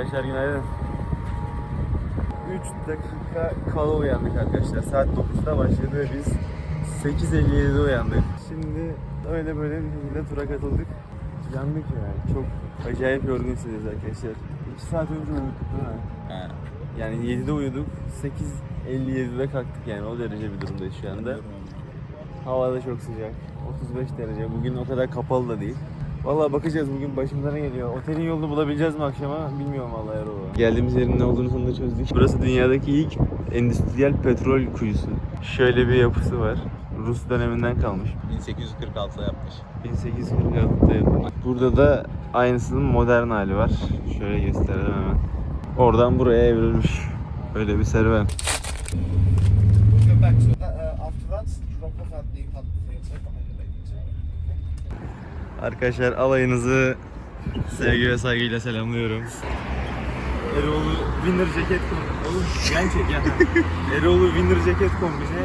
Arkadaşlar günaydın. 3 dakika kala uyandık arkadaşlar. Saat 9'da başladı ve biz 8.57'de uyandık. Şimdi öyle böyle bir şekilde tura katıldık. Yandık yani. Çok acayip yorgun hissediyoruz arkadaşlar. 2 saat önce uyuduk değil mi? Yani 7'de uyuduk. 8.57'de kalktık yani. O derece bir durumdayız şu anda. Hava da çok sıcak. 35 derece. Bugün o kadar kapalı da değil. Vallahi bakacağız bugün başımıza ne geliyor. Otelin yolunu bulabileceğiz mi akşama bilmiyorum vallahi Erol. Geldiğimiz yerin ne olduğunu sonunda çözdük. Burası dünyadaki ilk endüstriyel petrol kuyusu. Şöyle bir yapısı var. Rus döneminden kalmış. 1846'da yapmış. 1846'da yapılmış. Burada da aynısının modern hali var. Şöyle gösterelim hemen. Oradan buraya evrilmiş. Böyle bir serüven. Arkadaşlar alayınızı sevgi ve saygıyla selamlıyorum. Eroğlu Winner ceket kombini. Oğlum yan çek ya. Eroğlu Winner ceket kombini.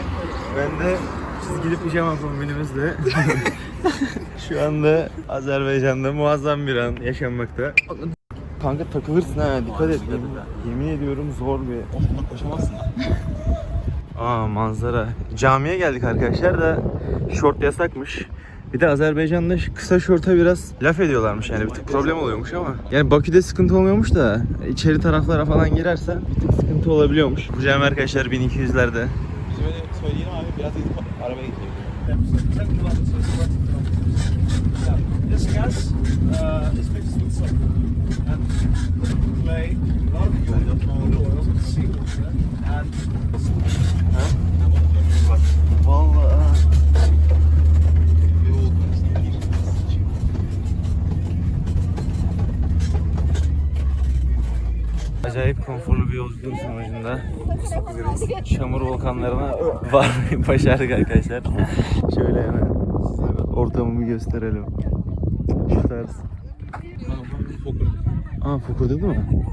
Ben de çizgili pijama kombinimizle şu anda Azerbaycan'da muazzam bir an yaşanmakta. Kanka takılırsın ha dikkat et. Yemin ediyorum zor bir Onunla koşamazsın. Aa manzara. Camiye geldik arkadaşlar da şort yasakmış. Bir de Azerbaycan'da şu kısa şorta biraz laf ediyorlarmış yani bir tık problem oluyormuş ama. Yani Bakü'de sıkıntı olmuyormuş da içeri taraflara falan girersen bir tık sıkıntı olabiliyormuş. Bu cami arkadaşlar 1200'lerde. Biz öyle söyleyelim abi biraz gidip arabaya gidelim. So 10 kilometers, 20 kilometers. Yeah. This gas uh, is mixed with soap and clay, a lot of oil, and Acayip konforlu bir yolculuğun sonucunda çamur volkanlarına varmayı başardık arkadaşlar. Şöyle hemen ortamımı gösterelim. Şu tarz. Aa Fokur değil mi?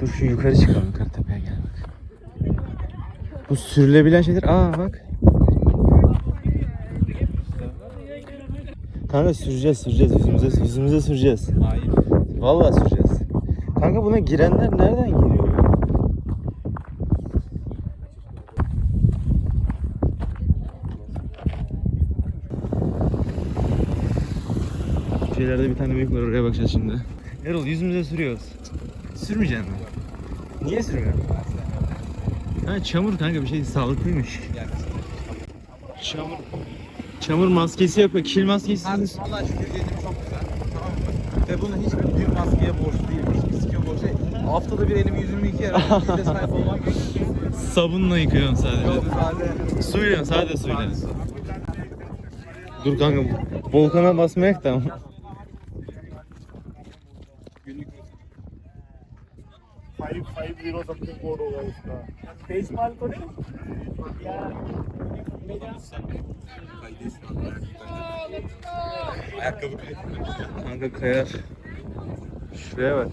Dur şu yukarı çıkalım yukarı tepeye gel bak. Bu sürülebilen şeyler aa bak. Kanka süreceğiz süreceğiz yüzümüze yüzümüze süreceğiz. Hayır. Vallahi süreceğiz. Kanka buna girenler nereden giriyor? Şeylerde bir tane büyük var oraya bakacağız şimdi. Erol yüzümüze sürüyoruz. Sürmeyeceksin mi? Niye sürmüyorsun? Ha çamur kanka bir şey sağlıklıymış. Çamur. Çamur maskesi yok. Kil maskesi. Valla şükür yedim çok güzel. Tamam mı? Ve bunu hiçbir büyük maskeye borçlu değil. Hiçbir sikiyor borçlu değil. Haftada bir elimi yüzümü yıkayarak bir de sahip olmak gerekiyor. Sabunla yıkıyorsun sadece. Yok sade. Suyla, sade suyla. Dur kanka, volkana basmayak da. Five five zero something code होगा उसका तेईस माल को Ayakkabı kaydı. Kanka kayar. Şuraya bak.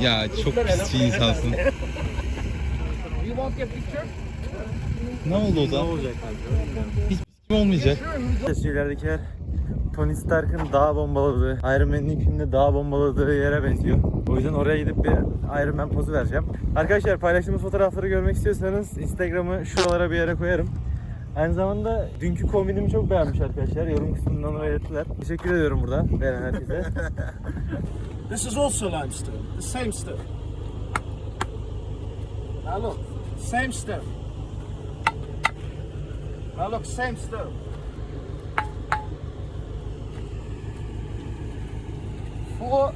Ya çok pis bir insansın. ne oldu o zaman? Kim olmayacak? Şeylerdekiler Tony Stark'ın dağ bombaladığı, Iron Man'in filmde dağ bombaladığı yere benziyor. O yüzden oraya gidip bir Iron Man pozu vereceğim. Arkadaşlar paylaştığımız fotoğrafları görmek istiyorsanız Instagram'ı şuralara bir yere koyarım. Aynı zamanda dünkü kombinimi çok beğenmiş arkadaşlar. Yorum kısmından onu belirttiler. Teşekkür ediyorum burada veren herkese. This is also limestone, the same stone. Now look, same stone. Now look, same stone. Four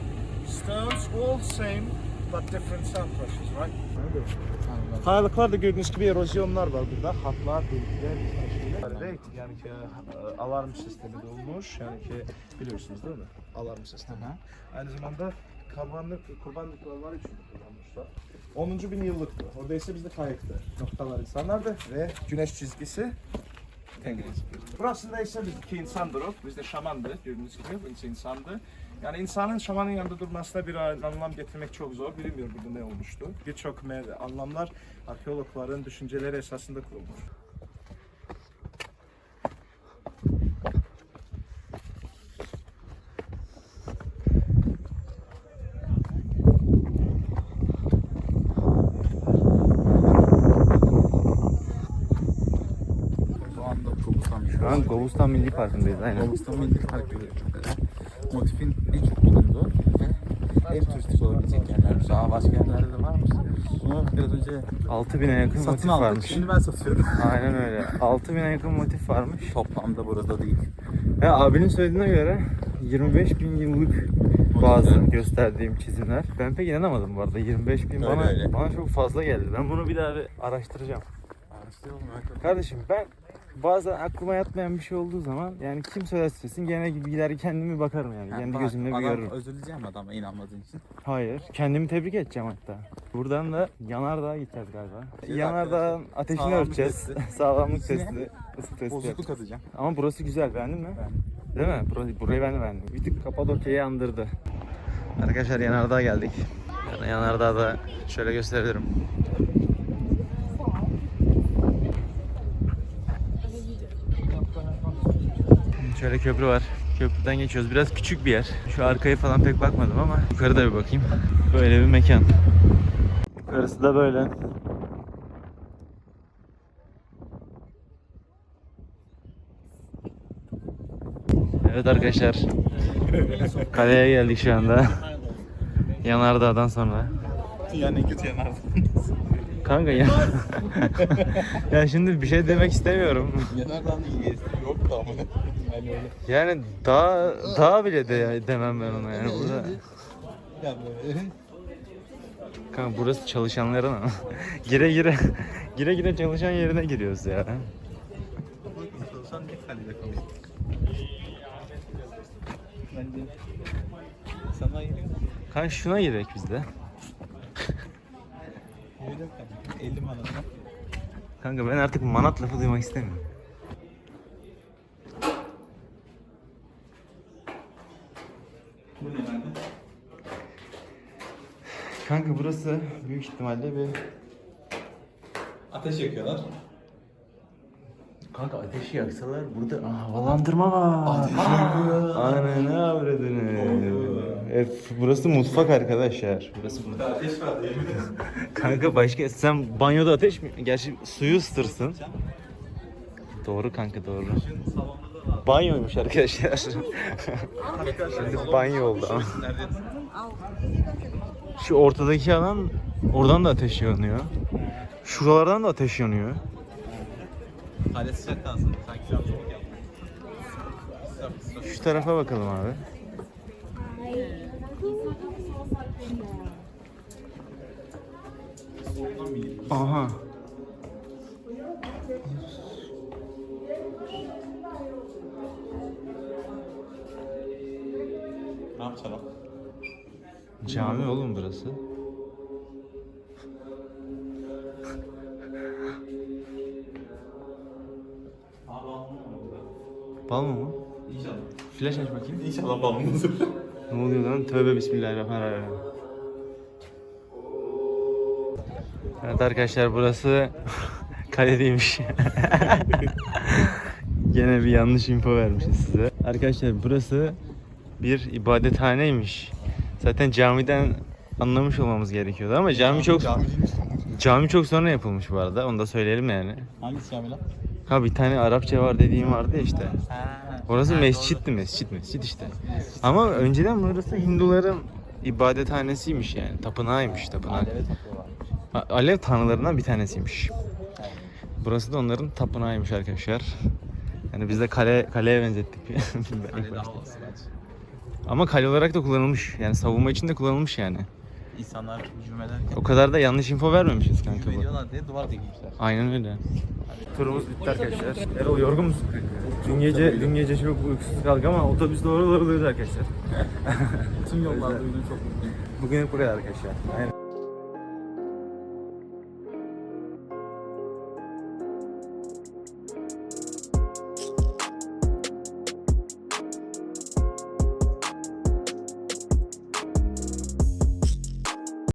stones, all same, but different sound pressures, right? Kayalıklarda gördüğünüz gibi erozyonlar var burada. Hatlar, delikler, şeyler. Yani ki e, alarm sistemi de olmuş. Yani ki biliyorsunuz değil mi? Alarm sistemi. Aynı zamanda kurbanlık, kurbanlık yolları için kullanmışlar. 10. bin yıllıktı. Orada ise bizde kayaktı. Noktalar insanlardı ve güneş çizgisi Burasında ise bizimki insandır o. Bizde şamandı gördüğünüz gibi. Bu insandı. Yani insanın şamanın yanında durmasına bir anlam getirmek çok zor. Bilinmiyor burada ne olmuştu. Birçok anlamlar arkeologların düşünceleri esasında kurulmuş. Şu anda Gobustan Şu an Gobustan Milli Parkı'ndayız aynen. Gobustan Milli Park görüyoruz burada. Motifin en çok bulunduğu ve en turistik olabilecek yerler. Daha başka yerlerde de var mı? Bunu biraz önce 6000'e yakın satın motif aldık. varmış. Şimdi ben satıyorum. Aynen öyle. 6000'e yakın motif varmış. Toplamda burada değil. Ve abinin söylediğine göre 25 bin yıllık bazı gösterdiğim çizimler. Ben pek inanamadım bu arada. 25 bin Öyle bana, öyle. bana çok fazla geldi. Ben bunu bir daha bir araştıracağım. Araştıralım. Kardeşim ben bazen aklıma yatmayan bir şey olduğu zaman yani kim söylerse söylesin gene bilgileri kendimi bakarım yani. Kendi bak, gözümle bir adam görürüm. özür dileyeceğim adama inanmadığın için. Hayır. Kendimi tebrik edeceğim hatta. Buradan da yanardağ'a gideceğiz galiba. Evet, Yanardağın ateşini Sağlamlık ölçeceğiz. testi. Sağlamlık İçine testi. ısı testi Bozukluk yapacağız. atacağım. Ama burası güzel beğendin mi? Değil mi? Burayı, burayı ben de beğendim. Bir tık Kapadokya'yı andırdı. Arkadaşlar Yanardağ'a geldik. Yani Yanardağ'da şöyle gösterebilirim. Şöyle köprü var. Köprüden geçiyoruz. Biraz küçük bir yer. Şu arkaya falan pek bakmadım ama yukarıda bir bakayım. Böyle bir mekan. Yukarısı da böyle. Evet arkadaşlar. Kaleye geldik şu anda. Yanardağ'dan sonra. Yani kötü yanardı. Kanka ya. ya şimdi bir şey demek istemiyorum. Yanardan iyi yok da ama. Yani öyle. Yani daha daha bile de demem ben ona yani burada. Ya böyle. Kanka burası çalışanların ama. gire gire gire gire çalışan yerine giriyoruz ya. Çalışan niye kalede kalıyor? Bence sana giriyor. Kanka şuna girek biz de. Kalıyor. 50 manata. Kanka ben artık manat lafı duymak istemiyorum. Bu ne bende? Kanka burası büyük ihtimalle bir Ateş yakıyorlar. Kanka ateşi yaksalar burada Aa, havalandırma var. Ateş yakıyor. Aynen ne avradını. Evet, burası mutfak arkadaşlar. Burası mutfak. Ateş var yemin ederim. Kanka başka sen banyoda ateş mi? Gerçi suyu ısıtırsın. Doğru kanka doğru. Banyoymuş arkadaşlar. Şimdi banyo oldu ama. Şu ortadaki alan oradan da ateş yanıyor. Şuralardan da ateş yanıyor. Hale sıcak kalsın. Sanki. Şu tarafa bakalım abi. Aha. Ne yapacağım? Cami oğlum burası. Abi almam burada. Bal mı? İnşallah. Flash aç bakayım. İnşallah balmındır. Ne oluyor lan? Tövbe bismillahirrahmanirrahim. Evet arkadaşlar burası kaledeymiş. Gene bir yanlış info vermişiz size. Arkadaşlar burası bir ibadethaneymiş. Zaten camiden anlamış olmamız gerekiyordu ama cami çok Cami çok sonra yapılmış bu arada. Onu da söyleyelim yani. Hangisi cami lan? Ha bir tane Arapça var dediğim vardı ya işte. Orası mescitti mescit mescit işte. Ama önceden burası Hinduların ibadethanesiymiş yani. Tapınağıymış tapınağı. Alev tanrılarından bir tanesiymiş. Burası da onların tapınağıymış arkadaşlar. Yani biz de kale kaleye benzettik. Kale daha olası bence. Ama kale olarak da kullanılmış. Yani savunma için de kullanılmış yani. İnsanlar hücum ederken O kadar da yanlış info vermemişiz kanka hücum bu. ediyorlar diye duvar dikmişler. Aynen öyle. Turumuz bitti arkadaşlar. Erol yorgun musun? Dün gece dün gece çok uykusuz kaldık ama otobüs doğru doğru duydu arkadaşlar. Tüm yollarda uyudum çok mutluyum. Bugün buraya arkadaşlar. Aynen.